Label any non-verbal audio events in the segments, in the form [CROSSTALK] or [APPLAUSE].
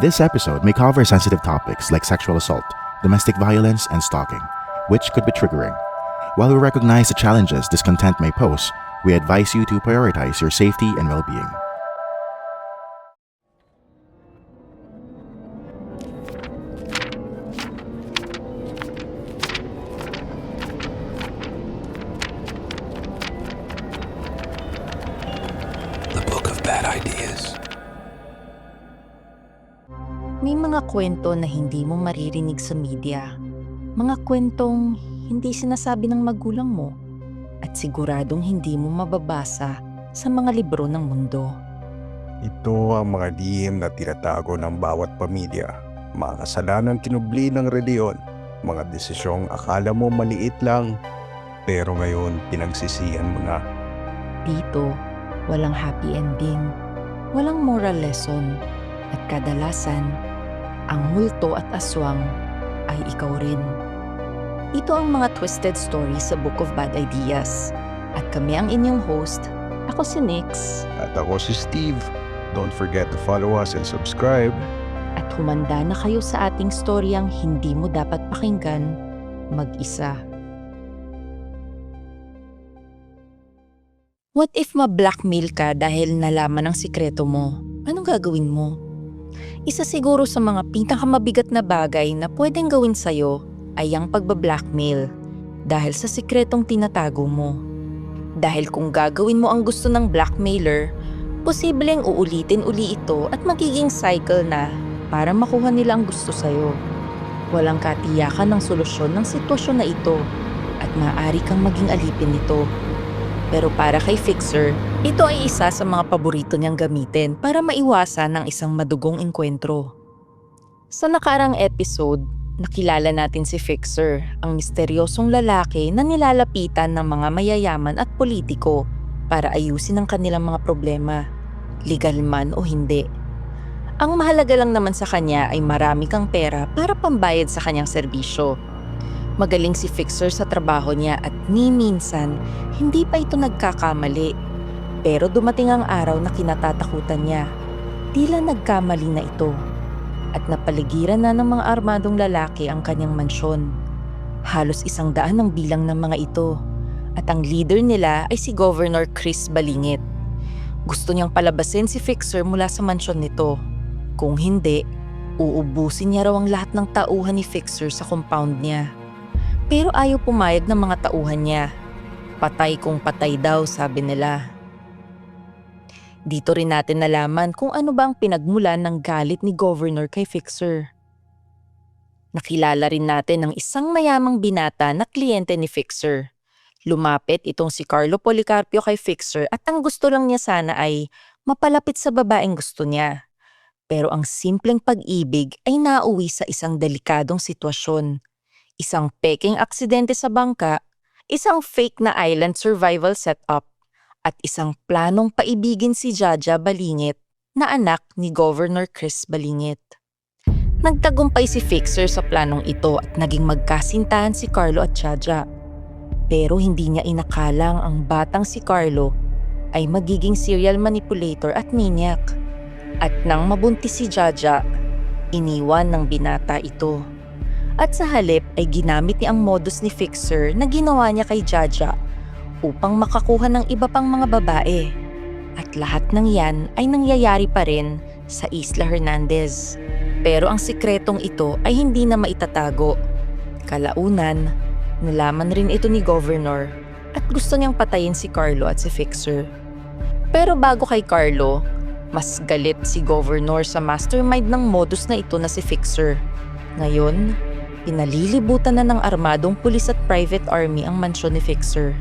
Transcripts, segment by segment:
This episode may cover sensitive topics like sexual assault, domestic violence, and stalking, which could be triggering. While we recognize the challenges this content may pose, we advise you to prioritize your safety and well being. Kwento na hindi mo maririnig sa media. Mga kwentong hindi sinasabi ng magulang mo at siguradong hindi mo mababasa sa mga libro ng mundo. Ito ang mga lihim na tinatago ng bawat pamilya. Mga kasalanan kinubli ng reliyon. Mga desisyong akala mo maliit lang, pero ngayon pinagsisihan mo na. Dito, walang happy ending, walang moral lesson, at kadalasan, ang multo at aswang ay ikaw rin. Ito ang mga twisted stories sa Book of Bad Ideas. At kami ang inyong host. Ako si Nix. At ako si Steve. Don't forget to follow us and subscribe. At humanda na kayo sa ating storyang hindi mo dapat pakinggan mag-isa. What if ma-blackmail ka dahil nalaman ang sikreto mo? Anong gagawin mo? Isa siguro sa mga pinakamabigat na bagay na pwedeng gawin sa'yo ay ang pagba-blackmail dahil sa sikretong tinatago mo. Dahil kung gagawin mo ang gusto ng blackmailer, posibleng uulitin uli ito at magiging cycle na para makuha nila ang gusto sa'yo. Walang katiyakan ng solusyon ng sitwasyon na ito at maaari kang maging alipin nito. Pero para kay Fixer, ito ay isa sa mga paborito niyang gamitin para maiwasan ng isang madugong engkwentro. Sa nakarang episode, nakilala natin si Fixer, ang misteryosong lalaki na nilalapitan ng mga mayayaman at politiko para ayusin ang kanilang mga problema, legal man o hindi. Ang mahalaga lang naman sa kanya ay marami kang pera para pambayad sa kanyang serbisyo. Magaling si Fixer sa trabaho niya at ni hindi pa ito nagkakamali. Pero dumating ang araw na kinatatakutan niya. Tila nagkamali na ito. At napaligiran na ng mga armadong lalaki ang kanyang mansyon. Halos isang daan ang bilang ng mga ito. At ang leader nila ay si Governor Chris Balingit. Gusto niyang palabasin si Fixer mula sa mansyon nito. Kung hindi, uubusin niya raw ang lahat ng tauhan ni Fixer sa compound niya. Pero ayaw pumayag ng mga tauhan niya. Patay kung patay daw, sabi nila. Dito rin natin nalaman kung ano ba ang pinagmulan ng galit ni Governor kay Fixer. Nakilala rin natin ang isang mayamang binata na kliyente ni Fixer. Lumapit itong si Carlo Policarpio kay Fixer at ang gusto lang niya sana ay mapalapit sa babaeng gusto niya. Pero ang simpleng pag-ibig ay nauwi sa isang delikadong sitwasyon. Isang peking aksidente sa bangka, isang fake na island survival setup, at isang planong paibigin si Jaja Balingit na anak ni Governor Chris Balingit. Nagtagumpay si Fixer sa planong ito at naging magkasintahan si Carlo at Jaja. Pero hindi niya inakalang ang batang si Carlo ay magiging serial manipulator at maniac. At nang mabuntis si Jaja, iniwan ng binata ito. At sa halip ay ginamit niya ang modus ni Fixer na ginawa niya kay Jaja upang makakuha ng iba pang mga babae. At lahat ng yan ay nangyayari pa rin sa Isla Hernandez. Pero ang sikretong ito ay hindi na maitatago. Kalaunan, nalaman rin ito ni Governor at gusto niyang patayin si Carlo at si Fixer. Pero bago kay Carlo, mas galit si Governor sa mastermind ng modus na ito na si Fixer. Ngayon, pinalilibutan na ng armadong pulis at private army ang mansyon ni Fixer.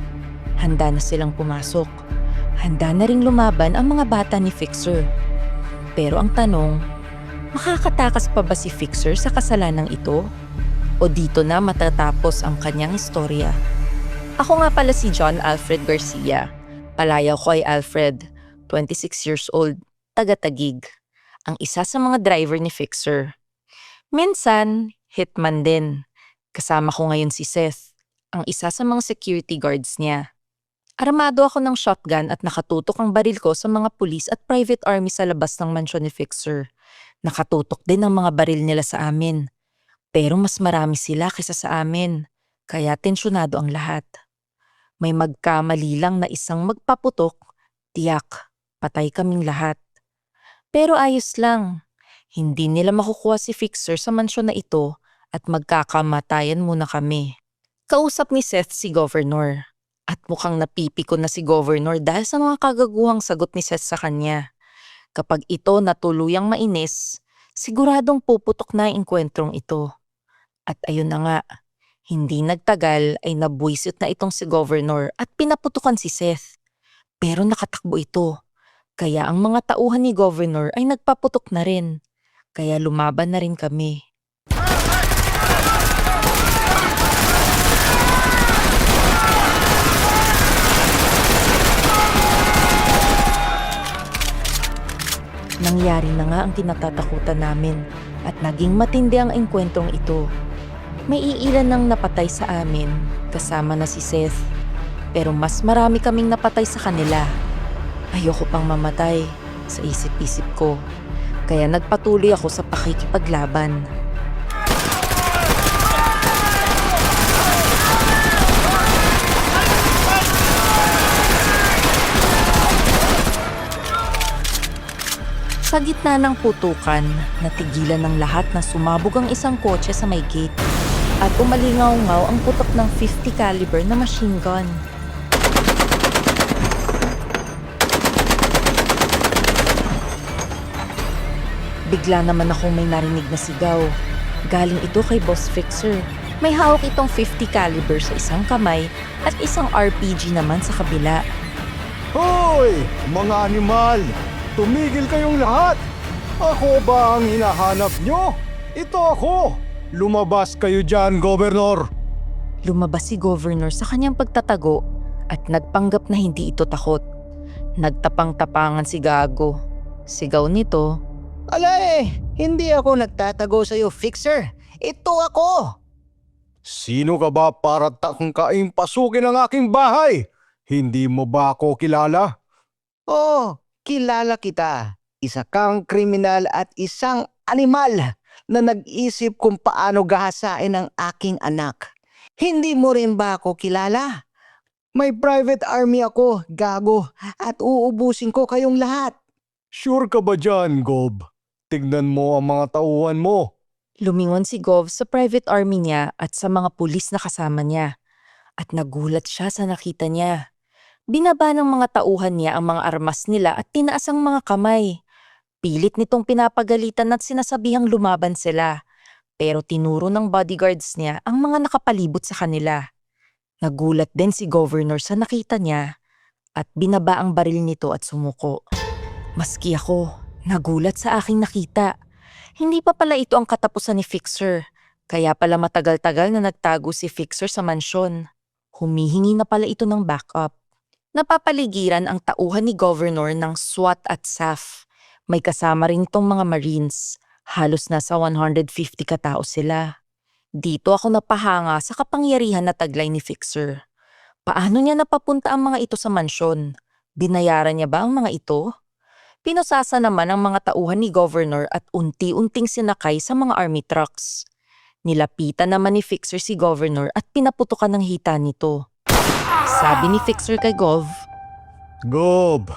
Handa na silang pumasok. Handa na ring lumaban ang mga bata ni Fixer. Pero ang tanong, makakatakas pa ba si Fixer sa kasalanang ito? O dito na matatapos ang kanyang istorya? Ako nga pala si John Alfred Garcia. Palayaw ko ay Alfred, 26 years old, taga-tagig. Ang isa sa mga driver ni Fixer. Minsan, hitman din. Kasama ko ngayon si Seth, ang isa sa mga security guards niya. Armado ako ng shotgun at nakatutok ang baril ko sa mga pulis at private army sa labas ng mansyon ni Fixer. Nakatutok din ang mga baril nila sa amin. Pero mas marami sila kaysa sa amin, kaya tensyonado ang lahat. May magkamali lang na isang magpaputok, tiyak, patay kaming lahat. Pero ayos lang, hindi nila makukuha si Fixer sa mansyon na ito at magkakamatayan muna kami. Kausap ni Seth si Governor at mukhang napipiko na si Governor dahil sa mga kagaguhang sagot ni Seth sa kanya. Kapag ito natuluyang mainis, siguradong puputok na ang engkwentrong ito. At ayun na nga, hindi nagtagal ay nabwisit na itong si Governor at pinaputukan si Seth. Pero nakatakbo ito. Kaya ang mga tauhan ni Governor ay nagpaputok na rin. Kaya lumaban na rin kami. Nangyari na nga ang kinatatakutan namin at naging matindi ang engkwentrong ito. May iilan nang napatay sa amin, kasama na si Seth. Pero mas marami kaming napatay sa kanila. Ayoko pang mamatay sa isip-isip ko. Kaya nagpatuloy ako sa pakikipaglaban. Sa gitna ng putukan, natigilan ng lahat na sumabog ang isang kotse sa may gate at umalingaw-ngaw ang putok ng 50 caliber na machine gun. Bigla naman akong may narinig na sigaw. Galing ito kay Boss Fixer. May hawak itong 50 caliber sa isang kamay at isang RPG naman sa kabila. Hoy! Mga animal! Tumigil kayong lahat! Ako ba ang hinahanap nyo? Ito ako! Lumabas kayo dyan, Governor! Lumabas si Governor sa kanyang pagtatago at nagpanggap na hindi ito takot. Nagtapang-tapangan si Gago. Sigaw nito, Ala eh, hindi ako nagtatago sa'yo, Fixer. Ito ako! Sino ka ba para takong kaing pasukin ang aking bahay? Hindi mo ba ako kilala? Oh, kilala kita. Isa kang kriminal at isang animal na nag-isip kung paano gahasain ang aking anak. Hindi mo rin ba ako kilala? May private army ako, gago, at uubusin ko kayong lahat. Sure ka ba dyan, Gob? Tignan mo ang mga tauhan mo. Lumingon si Gov sa private army niya at sa mga pulis na kasama niya. At nagulat siya sa nakita niya. Binaba ng mga tauhan niya ang mga armas nila at tinaas ang mga kamay. Pilit nitong pinapagalitan at sinasabihang lumaban sila. Pero tinuro ng bodyguards niya ang mga nakapalibot sa kanila. Nagulat din si Governor sa nakita niya at binaba ang baril nito at sumuko. Maski ako, nagulat sa aking nakita. Hindi pa pala ito ang katapusan ni Fixer. Kaya pala matagal-tagal na nagtago si Fixer sa mansyon. Humihingi na pala ito ng backup. Napapaligiran ang tauhan ni Governor ng SWAT at SAF. May kasama rin itong mga Marines. Halos nasa 150 katao sila. Dito ako napahanga sa kapangyarihan na taglay ni Fixer. Paano niya napapunta ang mga ito sa mansyon? Binayaran niya ba ang mga ito? Pinusasa naman ang mga tauhan ni Governor at unti-unting sinakay sa mga army trucks. Nilapitan naman ni Fixer si Governor at pinaputukan ng hita nito. Sabi ni Fixer kay Gov, Gob,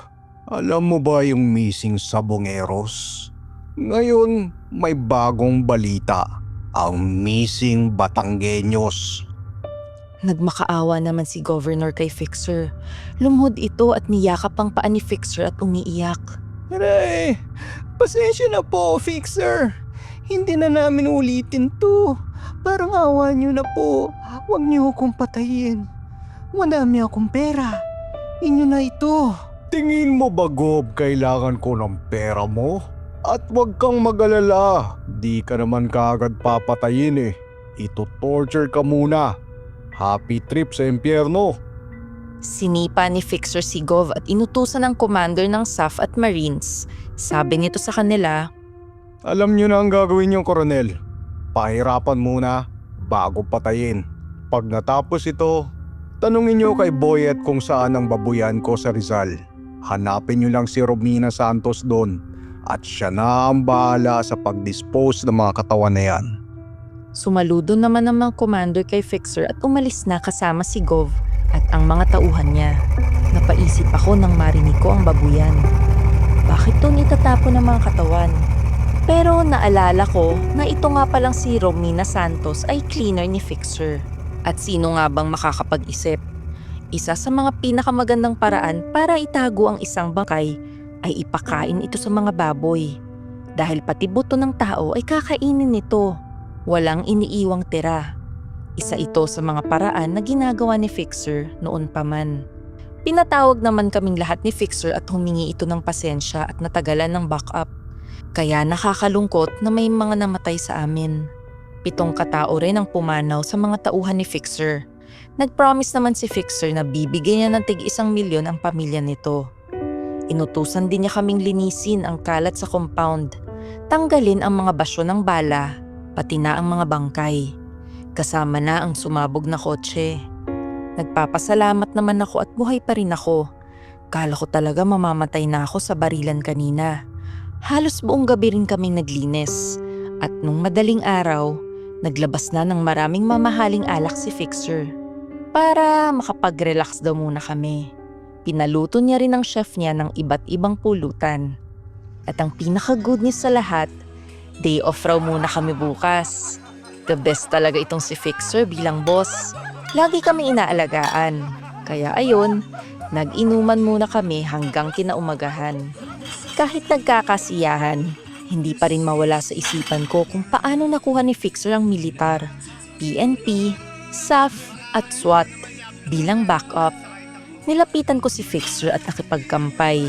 alam mo ba yung missing sabongeros? Ngayon, may bagong balita. Ang missing Batanggenyos. Nagmakaawa naman si Governor kay Fixer. Lumhod ito at niyakap ang paa ni Fixer at umiiyak. Aray, pasensya na po, Fixer. Hindi na namin ulitin to. Parang awa niyo na po. Huwag niyo akong patayin. Madami akong pera. Inyo na ito. Tingin mo ba, Gob, kailangan ko ng pera mo? At huwag kang mag-alala. Di ka naman kaagad papatayin eh. Ito torture ka muna. Happy trip sa impyerno. Sinipa ni Fixer si Gov at inutusan ng commander ng SAF at Marines. Sabi nito sa kanila, Alam nyo na ang gagawin yung koronel. Pahirapan muna bago patayin. Pag natapos ito, Tanungin nyo kay Boyet kung saan ang babuyan ko sa Rizal. Hanapin nyo lang si Romina Santos doon at siya na ang bahala sa pag-dispose ng mga katawan na yan. Sumaludo naman ang mga commander kay Fixer at umalis na kasama si Gov at ang mga tauhan niya. Napaisip ako nang marinig ko ang babuyan. Bakit doon itatapon ang mga katawan? Pero naalala ko na ito nga palang si Romina Santos ay cleaner ni Fixer. At sino nga bang makakapag-isip? Isa sa mga pinakamagandang paraan para itago ang isang bangkay ay ipakain ito sa mga baboy. Dahil pati buto ng tao ay kakainin nito. Walang iniiwang tira. Isa ito sa mga paraan na ginagawa ni Fixer noon pa man. Pinatawag naman kaming lahat ni Fixer at humingi ito ng pasensya at natagalan ng backup. Kaya nakakalungkot na may mga namatay sa amin. Pitong katao rin ang pumanaw sa mga tauhan ni Fixer. Nag-promise naman si Fixer na bibigyan niya ng tig isang milyon ang pamilya nito. Inutusan din niya kaming linisin ang kalat sa compound, tanggalin ang mga basyo ng bala, pati na ang mga bangkay. Kasama na ang sumabog na kotse. Nagpapasalamat naman ako at buhay pa rin ako. Kala ko talaga mamamatay na ako sa barilan kanina. Halos buong gabi rin kaming naglinis. At nung madaling araw, naglabas na ng maraming mamahaling alak si Fixer. Para makapag-relax daw muna kami. Pinaluto niya rin ang chef niya ng iba't ibang pulutan. At ang pinaka-good news sa lahat, day off raw muna kami bukas. The best talaga itong si Fixer bilang boss. Lagi kami inaalagaan. Kaya ayun, nag-inuman muna kami hanggang kinaumagahan. Kahit nagkakasiyahan, hindi pa rin mawala sa isipan ko kung paano nakuha ni Fixer ang militar, PNP, SAF at SWAT bilang backup. Nilapitan ko si Fixer at nakipagkampay.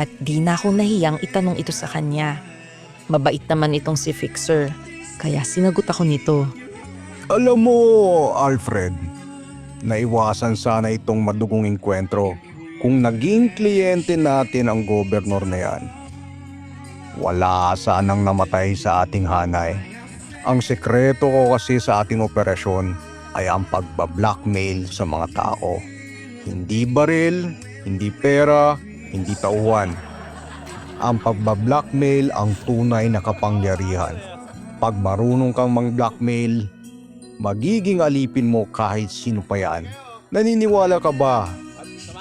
At di na ako nahiyang itanong ito sa kanya. Mabait naman itong si Fixer, kaya sinagot ako nito. Alam mo, Alfred, naiwasan sana itong madugong enkwentro kung naging kliyente natin ang gobernur na yan. Wala sanang namatay sa ating hanay. Ang sekreto ko kasi sa ating operasyon ay ang pagbablackmail sa mga tao. Hindi baril, hindi pera, hindi tauhan. Ang pagbablackmail ang tunay na kapangyarihan. Pag marunong kang mang-blackmail, magiging alipin mo kahit sino pa yan. Naniniwala ka ba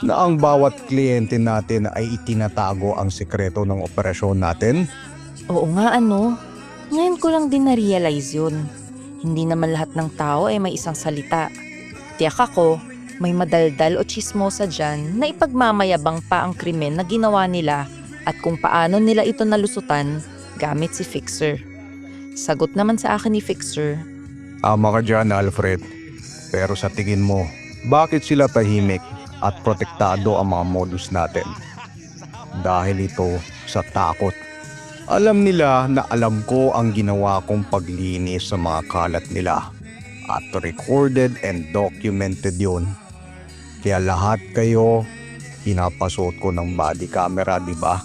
na ang bawat kliyente natin ay itinatago ang sekreto ng operasyon natin? Oo nga ano, ngayon ko lang din na-realize yun. Hindi naman lahat ng tao ay may isang salita. Tiyak ako, may madaldal o chismosa dyan na ipagmamayabang pa ang krimen na ginawa nila at kung paano nila ito nalusutan gamit si Fixer. Sagot naman sa akin ni Fixer, Ama ka dyan, Alfred. Pero sa tingin mo, bakit sila tahimik at protektado ang mga modus natin? Dahil ito sa takot. Alam nila na alam ko ang ginawa kong paglinis sa mga kalat nila. At recorded and documented yun. Kaya lahat kayo, pinapasuot ko ng body camera, di ba?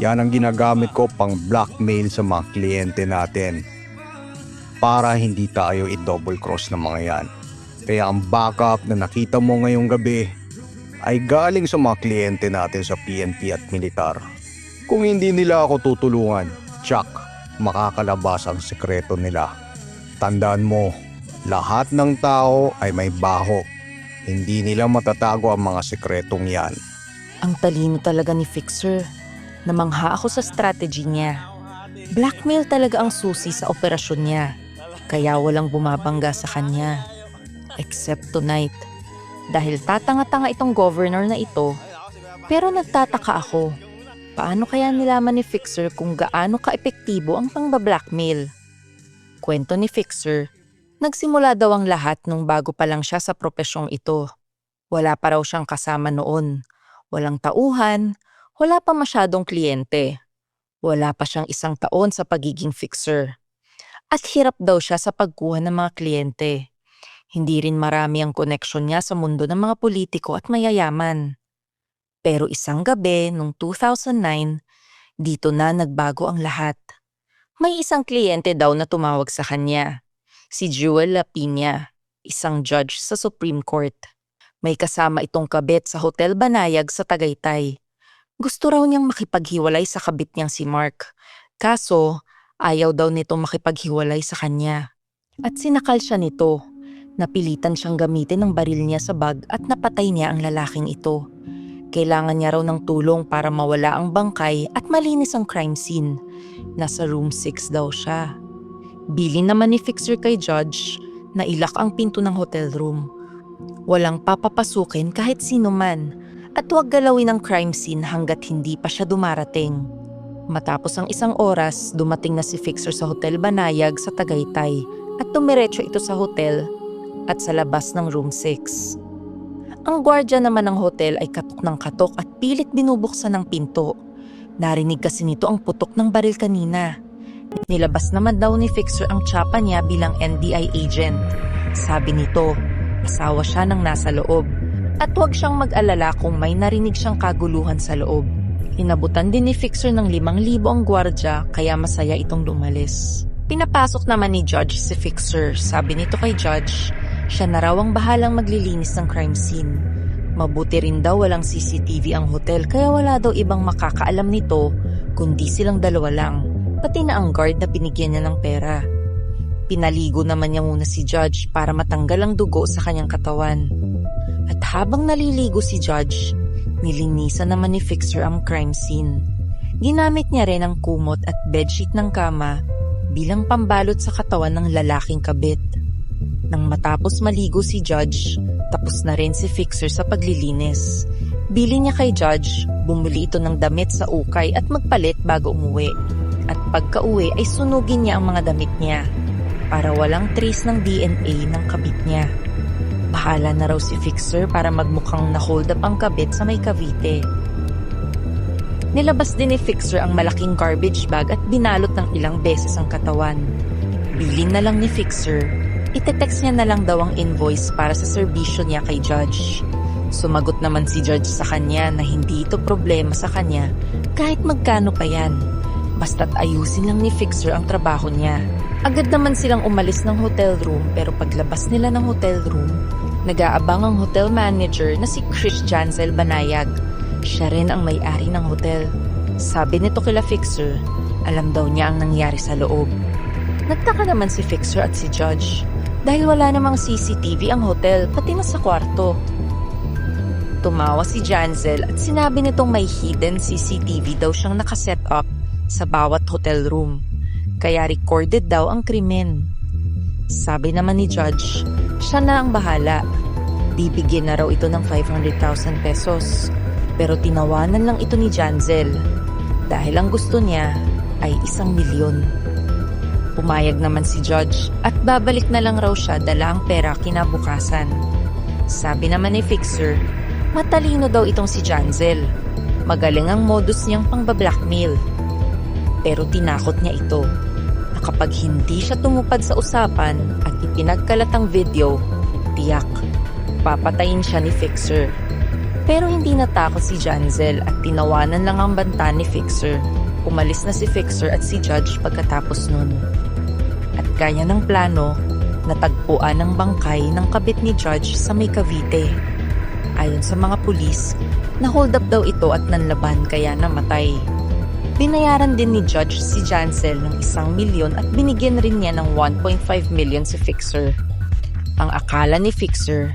Yan ang ginagamit ko pang blackmail sa mga kliyente natin para hindi tayo i-double cross ng mga yan. Kaya ang backup na nakita mo ngayong gabi ay galing sa mga kliyente natin sa PNP at militar. Kung hindi nila ako tutulungan, tsak, makakalabas ang sekreto nila. Tandaan mo, lahat ng tao ay may baho. Hindi nila matatago ang mga sekretong yan. ang talino talaga ni Fixer. Namangha ako sa strategy niya. Blackmail talaga ang susi sa operasyon niya. Kaya walang bumabangga sa kanya. Except tonight. Dahil tatanga-tanga itong governor na ito. Pero nagtataka ako. Paano kaya nilaman ni Fixer kung gaano ka-epektibo ang pangba-blackmail? Kwento ni Fixer, nagsimula daw ang lahat nung bago pa lang siya sa propesyong ito. Wala pa raw siyang kasama noon. Walang tauhan, wala pa masyadong kliyente. Wala pa siyang isang taon sa pagiging fixer. At hirap daw siya sa pagkuha ng mga kliyente. Hindi rin marami ang koneksyon niya sa mundo ng mga politiko at mayayaman. Pero isang gabi noong 2009, dito na nagbago ang lahat. May isang kliyente daw na tumawag sa kanya. Si Jewel Lapina, isang judge sa Supreme Court. May kasama itong kabit sa Hotel Banayag sa Tagaytay. Gusto raw niyang makipaghiwalay sa kabit niyang si Mark. Kaso, ayaw daw nitong makipaghiwalay sa kanya. At sinakal siya nito. Napilitan siyang gamitin ng baril niya sa bag at napatay niya ang lalaking ito. Kailangan niya raw ng tulong para mawala ang bangkay at malinis ang crime scene. Nasa room 6 daw siya. Bilin naman ni Fixer kay Judge na ilak ang pinto ng hotel room. Walang papapasukin kahit sino man at huwag galawin ang crime scene hanggat hindi pa siya dumarating. Matapos ang isang oras, dumating na si Fixer sa Hotel Banayag sa Tagaytay at tumiretso ito sa hotel at sa labas ng room 6. Ang gwardya naman ng hotel ay katok ng katok at pilit binubuksan ng pinto. Narinig kasi nito ang putok ng baril kanina. Nilabas naman daw ni Fixer ang tsapa niya bilang NBI agent. Sabi nito, asawa siya ng nasa loob. At huwag siyang mag-alala kung may narinig siyang kaguluhan sa loob. Inabutan din ni Fixer ng 5,000 ang gwardya kaya masaya itong lumalis. Pinapasok naman ni Judge si Fixer. Sabi nito kay Judge, siya na raw ang bahalang maglilinis ng crime scene. Mabuti rin daw walang CCTV ang hotel kaya wala daw ibang makakaalam nito kundi silang dalawa lang, pati na ang guard na binigyan niya ng pera. Pinaligo naman niya muna si Judge para matanggal ang dugo sa kanyang katawan. At habang naliligo si Judge, nilinisan naman ni Fixer ang crime scene. Ginamit niya rin ang kumot at bedsheet ng kama bilang pambalot sa katawan ng lalaking kabit. Nang matapos maligo si Judge, tapos na rin si Fixer sa paglilinis. Bili niya kay Judge, bumili ito ng damit sa ukay at magpalit bago umuwi. At pagka-uwi ay sunugin niya ang mga damit niya para walang trace ng DNA ng kabit niya. Bahala na raw si Fixer para magmukhang na-hold up ang kabit sa may Cavite. Nilabas din ni Fixer ang malaking garbage bag at binalot ng ilang beses ang katawan. Bilin na lang ni Fixer itetext niya na lang daw ang invoice para sa serbisyo niya kay Judge. Sumagot naman si Judge sa kanya na hindi ito problema sa kanya kahit magkano pa yan. Basta't ayusin lang ni Fixer ang trabaho niya. Agad naman silang umalis ng hotel room pero paglabas nila ng hotel room, nag-aabang ang hotel manager na si Chris Jansel Banayag. Siya rin ang may-ari ng hotel. Sabi nito kila Fixer, alam daw niya ang nangyari sa loob. Nagtaka naman si Fixer at si Judge dahil wala namang CCTV ang hotel pati na sa kwarto. Tumawa si Janzel at sinabi nitong may hidden CCTV daw siyang nakaset up sa bawat hotel room. Kaya recorded daw ang krimen. Sabi naman ni Judge, siya na ang bahala. Bibigyan na raw ito ng 500,000 pesos. Pero tinawanan lang ito ni Janzel dahil ang gusto niya ay isang milyon. Pumayag naman si Judge at babalik na lang raw siya dala ang pera kinabukasan. Sabi naman ni Fixer, matalino daw itong si Janzel. Magaling ang modus niyang pangba-blackmail. Pero tinakot niya ito na kapag hindi siya tumupad sa usapan at ipinagkalat ang video, tiyak, papatayin siya ni Fixer. Pero hindi natakot si Janzel at tinawanan lang ang banta ni Fixer. Umalis na si Fixer at si Judge pagkatapos nun. At gaya ng plano, natagpuan ang bangkay ng kabit ni Judge sa may Cavite. Ayon sa mga pulis, na-hold up daw ito at nanlaban kaya namatay. Binayaran din ni Judge si Jansel ng isang milyon at binigyan rin niya ng 1.5 million si Fixer. Ang akala ni Fixer,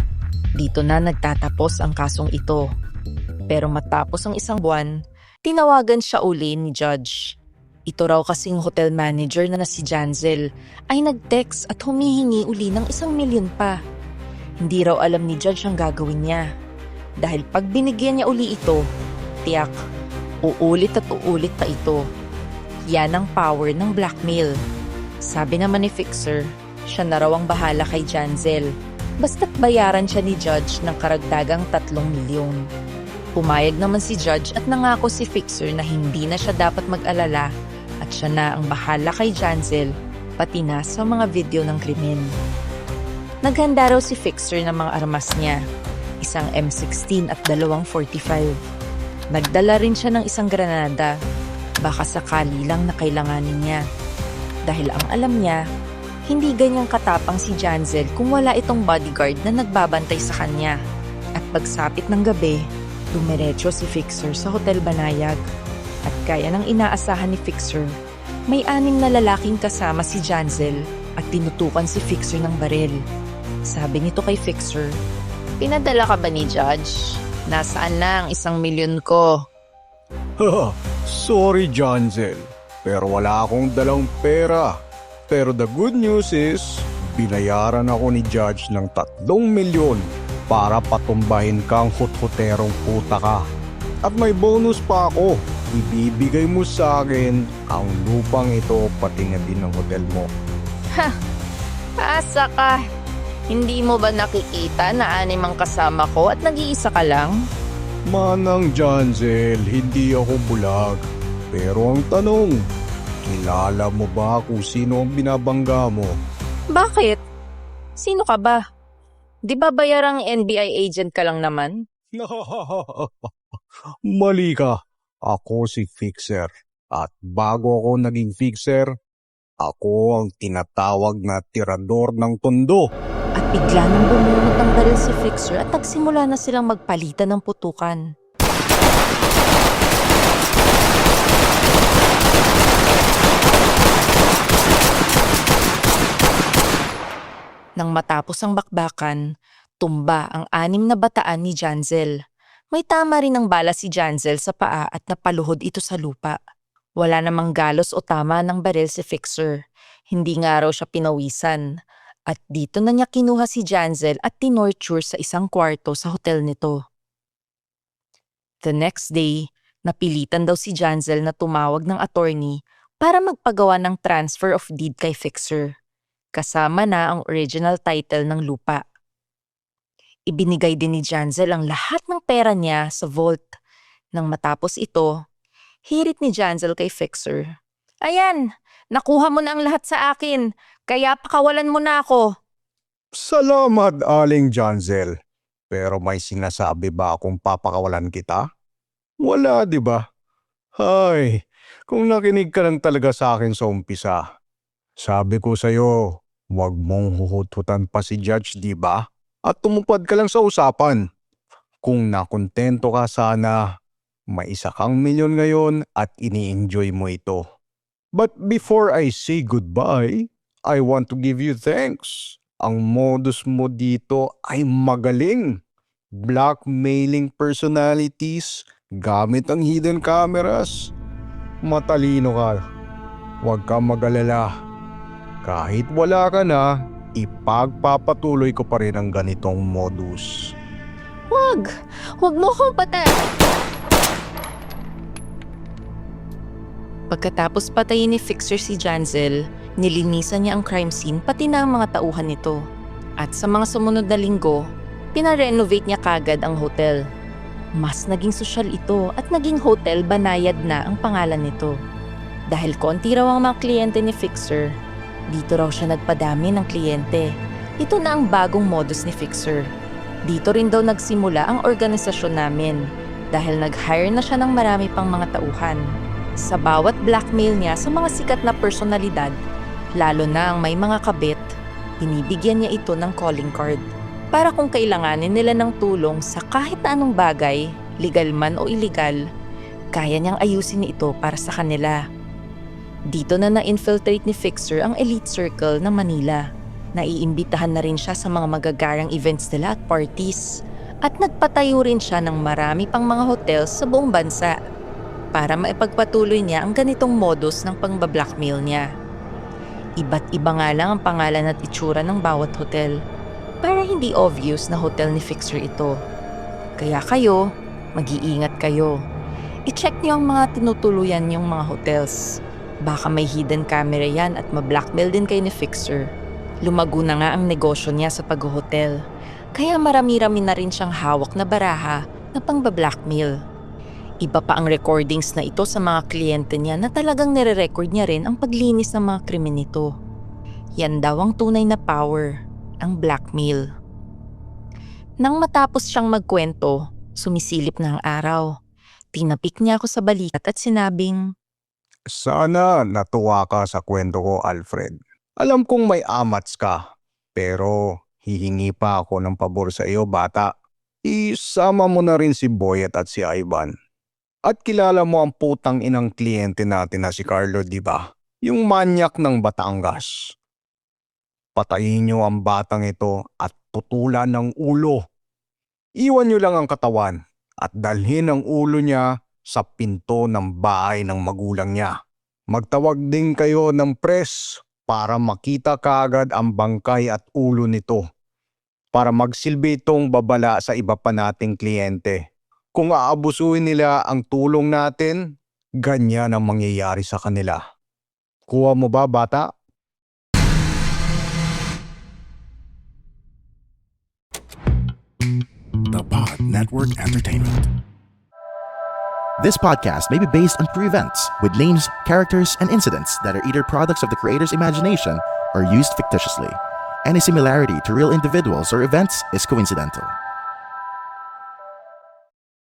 dito na nagtatapos ang kasong ito. Pero matapos ang isang buwan, tinawagan siya uli ni Judge. Ito raw kasing hotel manager na na si Janzel ay nag-text at humihingi uli ng isang milyon pa. Hindi raw alam ni Judge ang gagawin niya. Dahil pag binigyan niya uli ito, tiyak, uulit at uulit pa ito. Yan ang power ng blackmail. Sabi naman ni Fixer, siya na raw ang bahala kay Janzel. Basta't bayaran siya ni Judge ng karagdagang tatlong milyon. Pumayag naman si Judge at nangako si Fixer na hindi na siya dapat mag-alala at siya na ang bahala kay Janzel pati na sa mga video ng krimen. Naghanda raw si Fixer ng mga armas niya, isang M16 at dalawang 45. Nagdala rin siya ng isang granada, baka sakali lang na kailanganin niya. Dahil ang alam niya, hindi ganyang katapang si Janzel kung wala itong bodyguard na nagbabantay sa kanya. At Pagsapit ng gabi, dumiretso si Fixer sa Hotel Banayag. At gaya ng inaasahan ni Fixer, may anim na lalaking kasama si Janzel at tinutukan si Fixer ng baril. Sabi nito kay Fixer, Pinadala ka ba ni Judge? Nasaan na ang isang milyon ko? Haha, sorry Johnzel, pero wala akong dalang pera. Pero the good news is, binayaran ako ni Judge ng tatlong milyon para patumbahin kang huthuterong puta ka. At may bonus pa ako. Ibibigay mo sa akin ang lupang ito pati nga din ng hotel mo. Asa ka? Hindi mo ba nakikita na anim ang kasama ko at nag-iisa ka lang? Manang Johnzel, hindi ako bulag. Pero ang tanong, kilala mo ba kung sino ang binabangga mo? Bakit? Sino ka ba? Di ba bayarang NBI agent ka lang naman? [LAUGHS] Mali ka. Ako si Fixer. At bago ako naging Fixer, ako ang tinatawag na tirador ng tondo. At bigla nang bumunot ang baril si Fixer at nagsimula na silang magpalitan ng putukan. Nang matapos ang bakbakan, tumba ang anim na bataan ni Janzel. May tama rin ng bala si Janzel sa paa at napaluhod ito sa lupa. Wala namang galos o tama ng baril si Fixer. Hindi nga raw siya pinawisan. At dito na niya kinuha si Janzel at tinorture sa isang kwarto sa hotel nito. The next day, napilitan daw si Janzel na tumawag ng attorney para magpagawa ng transfer of deed kay Fixer. Kasama na ang original title ng lupa. Ibinigay din ni Janzel ang lahat ng pera niya sa vault. Nang matapos ito, hirit ni Janzel kay Fixer. Ayan, nakuha mo na ang lahat sa akin, kaya pakawalan mo na ako. Salamat, Aling Johnzel. Pero may sinasabi ba akong papakawalan kita? Wala, di ba? Hay, kung nakinig ka lang talaga sa akin sa umpisa. Sabi ko sa'yo, huwag mong huhututan pa si Judge, di ba? At tumupad ka lang sa usapan. Kung nakontento ka sana, may isa kang milyon ngayon at ini-enjoy mo ito. But before I say goodbye, I want to give you thanks. Ang modus mo dito ay magaling. Blackmailing personalities gamit ang hidden cameras. Matalino ka. Huwag kang magalala. Kahit wala ka na, ipagpapatuloy ko pa rin ang ganitong modus. Wag! Wag mo akong patay! Pagkatapos patayin ni Fixer si Janzel, nilinisan niya ang crime scene pati na ang mga tauhan nito. At sa mga sumunod na linggo, pinarenovate niya kagad ang hotel. Mas naging sosyal ito at naging hotel banayad na ang pangalan nito. Dahil konti raw ang mga kliyente ni Fixer, dito raw siya nagpadami ng kliyente. Ito na ang bagong modus ni Fixer. Dito rin daw nagsimula ang organisasyon namin dahil nag-hire na siya ng marami pang mga tauhan. Sa bawat blackmail niya sa mga sikat na personalidad, lalo na ang may mga kabit, binibigyan niya ito ng calling card. Para kung kailanganin nila ng tulong sa kahit na anong bagay, legal man o illegal, kaya niyang ayusin ito para sa kanila. Dito na na-infiltrate ni Fixer ang elite circle ng Manila. Naiimbitahan na rin siya sa mga magagarang events nila at parties. At nagpatayo rin siya ng marami pang mga hotels sa buong bansa para maipagpatuloy niya ang ganitong modus ng pangbablackmail niya. Iba't iba nga lang ang pangalan at itsura ng bawat hotel para hindi obvious na hotel ni Fixer ito. Kaya kayo, mag-iingat kayo. I-check niyo ang mga tinutuluyan niyong mga hotels. Baka may hidden camera yan at ma-blackmail din kayo ni Fixer. Lumago na nga ang negosyo niya sa pag-hotel. Kaya marami-rami na rin siyang hawak na baraha na pang-blackmail. Iba pa ang recordings na ito sa mga kliyente niya na talagang nire-record niya rin ang paglinis ng mga krimen nito. Yan daw ang tunay na power, ang blackmail. Nang matapos siyang magkwento, sumisilip na ang araw. Tinapik niya ako sa balikat at sinabing, Sana natuwa ka sa kwento ko, Alfred. Alam kong may amats ka, pero hihingi pa ako ng pabor sa iyo, bata. isama mo na rin si Boyet at si Ivan. At kilala mo ang putang inang kliyente natin na si Carlo, di ba? Yung manyak ng Batangas. Patayin niyo ang batang ito at putulan ng ulo. Iwan niyo lang ang katawan at dalhin ang ulo niya sa pinto ng bahay ng magulang niya. Magtawag din kayo ng press para makita kaagad ang bangkay at ulo nito para magsilbi itong babala sa iba pa nating kliyente. Kung aabusuin nila ang tulong natin, ganyan ang mangyayari sa kanila. Kuha mo ba, bata? The Pod Network Entertainment. This podcast may be based on true events with names, characters, and incidents that are either products of the creator's imagination or used fictitiously. Any similarity to real individuals or events is coincidental.